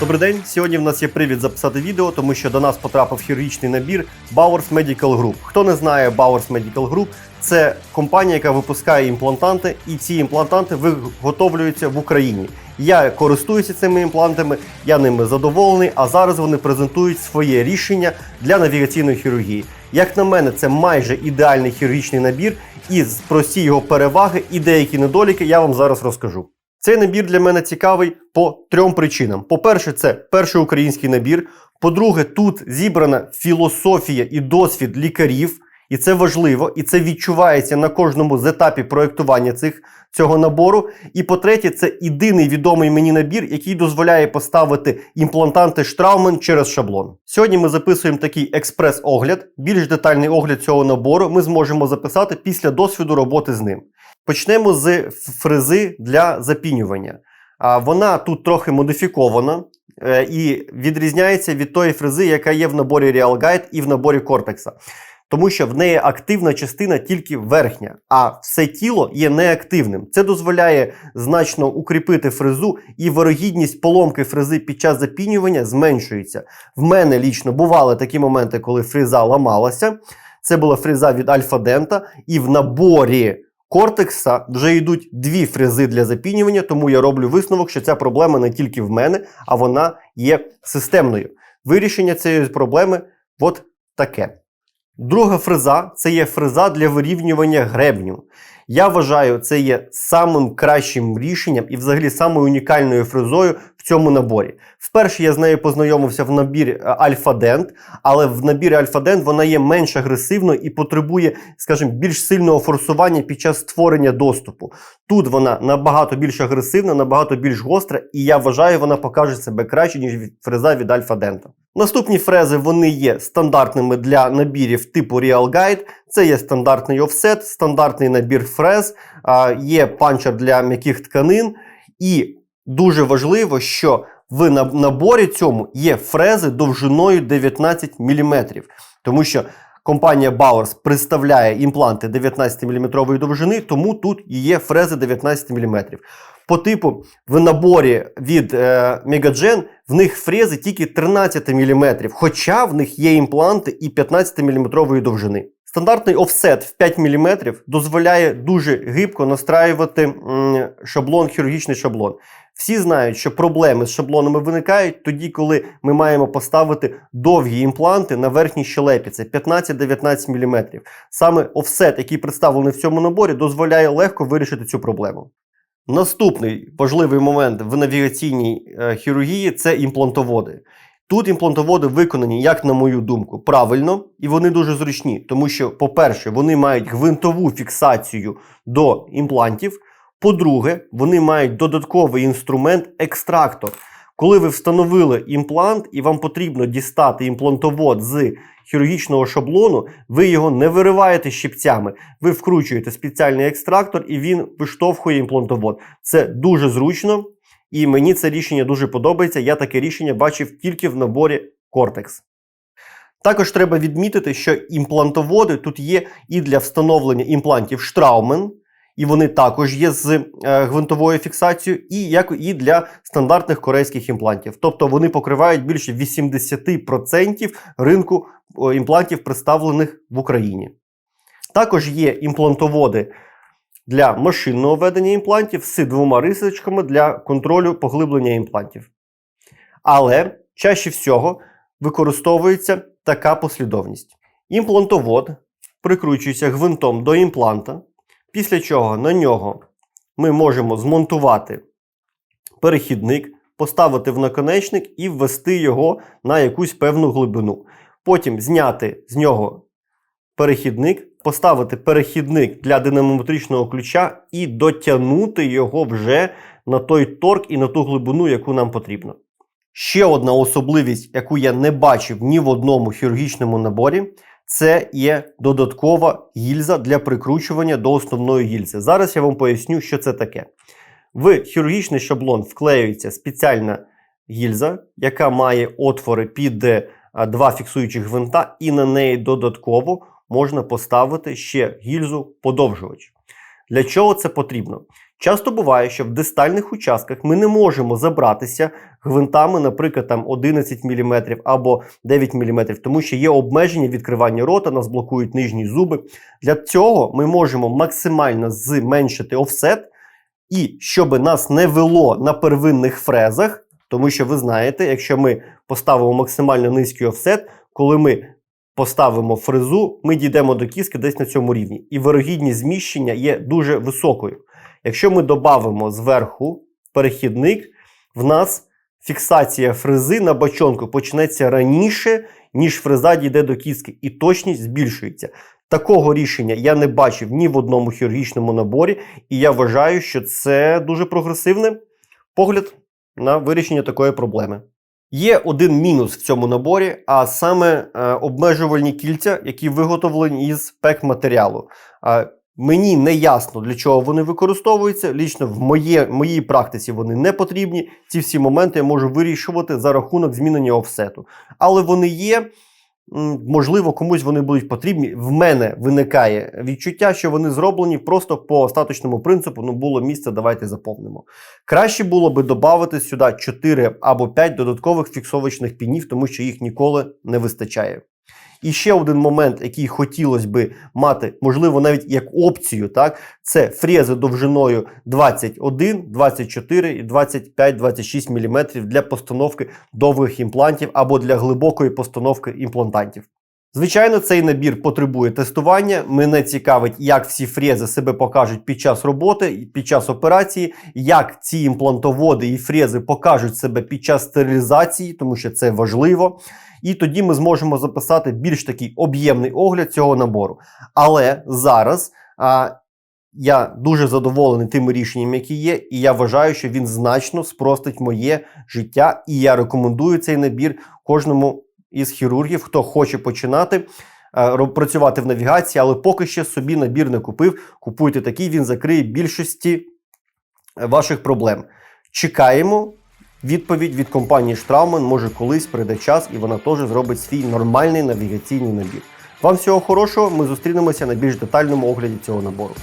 Добрий день. Сьогодні в нас є привід записати відео, тому що до нас потрапив хірургічний набір Bowers Medical Group. Хто не знає Bowers Medical Group, це компанія, яка випускає імплантанти, і ці імплантанти виготовлюються в Україні. Я користуюся цими імплантами, я ними задоволений. А зараз вони презентують своє рішення для навігаційної хірургії. Як на мене, це майже ідеальний хірургічний набір, і прості його переваги і деякі недоліки я вам зараз розкажу. Цей набір для мене цікавий по трьом причинам. По-перше, це перший український набір. По-друге, тут зібрана філософія і досвід лікарів, і це важливо, і це відчувається на кожному з етапів проєктування цих, цього набору. І по-третє, це єдиний відомий мені набір, який дозволяє поставити імплантанти Штраумен через шаблон. Сьогодні ми записуємо такий експрес-огляд. Більш детальний огляд цього набору ми зможемо записати після досвіду роботи з ним. Почнемо з фрези для запінювання. Вона тут трохи модифікована е, і відрізняється від тої фрези, яка є в наборі Real Guide і в наборі Cortex. Тому що в неї активна частина тільки верхня, а все тіло є неактивним. Це дозволяє значно укріпити фрезу, і вирогідність поломки фрези під час запінювання зменшується. В мене лічно бували такі моменти, коли фреза ламалася. Це була фреза від Альфа Дента, і в наборі. Кортекса вже йдуть дві фрези для запінювання, тому я роблю висновок, що ця проблема не тільки в мене, а вона є системною. Вирішення цієї проблеми от таке. Друга фреза це є фреза для вирівнювання гребню. Я вважаю, це є самим кращим рішенням і взагалі самою унікальною фрезою цьому наборі. Вперше я з нею познайомився в набірі Альфа Дент, але в набірі Альфа Дент вона є менш агресивною і потребує, скажімо, більш сильного форсування під час створення доступу. Тут вона набагато більш агресивна, набагато більш гостра, і я вважаю, вона покаже себе краще, ніж фреза від Альфа Дента. Наступні фрези вони є стандартними для набірів типу Real Guide. Це є стандартний офсет, стандартний набір фрез, є панчер для м'яких тканин. І дуже важливо, що в наборі цьому є фрези довжиною 19 мм. Тому що компанія Bowers представляє імпланти 19 мм довжини, тому тут є фрези 19 мм. По типу в наборі від е, Megagen в них фрези тільки 13 мм, хоча в них є імпланти і 15 мм довжини. Стандартний офсет в 5 мм дозволяє дуже гибко настраювати шаблон, хірургічний шаблон. Всі знають, що проблеми з шаблонами виникають тоді, коли ми маємо поставити довгі імпланти на верхній щелепі. Це 15-19 мм. Саме офсет, який представлений в цьому наборі, дозволяє легко вирішити цю проблему. Наступний важливий момент в навігаційній е, хірургії це імплантоводи. Тут імплантоводи виконані, як на мою думку, правильно, і вони дуже зручні, тому що, по-перше, вони мають гвинтову фіксацію до імплантів. По-друге, вони мають додатковий інструмент екстрактор. Коли ви встановили імплант і вам потрібно дістати імплантовод з хірургічного шаблону, ви його не вириваєте щипцями. Ви вкручуєте спеціальний екстрактор і він виштовхує імплантовод. Це дуже зручно, і мені це рішення дуже подобається. Я таке рішення бачив тільки в наборі Cortex. Також треба відмітити, що імплантоводи тут є і для встановлення імплантів Straumann, і вони також є з е, гвинтовою фіксацією, і як і для стандартних корейських імплантів. Тобто вони покривають більше 80% ринку імплантів, представлених в Україні. Також є імплантоводи для машинного ведення імплантів з двома рисочками для контролю поглиблення імплантів. Але чаще всього використовується така послідовність. Імплантовод прикручується гвинтом до імпланта. Після чого на нього ми можемо змонтувати перехідник, поставити в наконечник і ввести його на якусь певну глибину. Потім зняти з нього перехідник, поставити перехідник для динамометричного ключа і дотягнути його вже на той торк і на ту глибину, яку нам потрібно. Ще одна особливість, яку я не бачив ні в одному хірургічному наборі, це є додаткова гільза для прикручування до основної гільзи. Зараз я вам поясню, що це таке. В хірургічний шаблон вклеюється спеціальна гільза, яка має отвори під два фіксуючих гвинта, і на неї додатково можна поставити ще гільзу подовжувач. Для чого це потрібно? Часто буває, що в дистальних участках ми не можемо забратися гвинтами, наприклад, там 11 мм або 9 мм, тому що є обмеження відкривання рота, нас блокують нижні зуби. Для цього ми можемо максимально зменшити офсет, і щоб нас не вело на первинних фрезах, тому що ви знаєте, якщо ми поставимо максимально низький офсет, коли ми поставимо фрезу, ми дійдемо до кіски десь на цьому рівні. І вирогідність зміщення є дуже високою. Якщо ми додамо зверху перехідник, в нас фіксація фрези на бачонку почнеться раніше, ніж фреза дійде до кіски, і точність збільшується. Такого рішення я не бачив ні в одному хірургічному наборі, і я вважаю, що це дуже прогресивний погляд на вирішення такої проблеми. Є один мінус в цьому наборі, а саме е, обмежувальні кільця, які виготовлені із пек матеріалу. Е, мені не ясно, для чого вони використовуються. Лічно в моє, моїй практиці вони не потрібні. Ці всі моменти я можу вирішувати за рахунок змінення офсету. Але вони є. Можливо, комусь вони будуть потрібні. В мене виникає відчуття, що вони зроблені просто по остаточному принципу. Ну, було місце, давайте заповнимо. Краще було би додати сюди 4 або 5 додаткових фіксовочних пінів, тому що їх ніколи не вистачає. І ще один момент, який хотілося би мати, можливо, навіть як опцію, так, це фрези довжиною 21, 24 і 25-26 мм для постановки довгих імплантів або для глибокої постановки імплантантів. Звичайно, цей набір потребує тестування. Мене цікавить, як всі фрези себе покажуть під час роботи, під час операції, як ці імплантоводи і фрези покажуть себе під час стерилізації, тому що це важливо. І тоді ми зможемо записати більш такий об'ємний огляд цього набору. Але зараз а, я дуже задоволений тими рішеннями, які є, і я вважаю, що він значно спростить моє життя. І я рекомендую цей набір кожному із хірургів, хто хоче починати працювати в навігації, але поки ще собі набір не купив. Купуйте такий, він закриє більшості ваших проблем. Чекаємо. Відповідь від компанії Straumann, може колись прийде час, і вона теж зробить свій нормальний навігаційний набір. Вам всього хорошого. Ми зустрінемося на більш детальному огляді цього набору.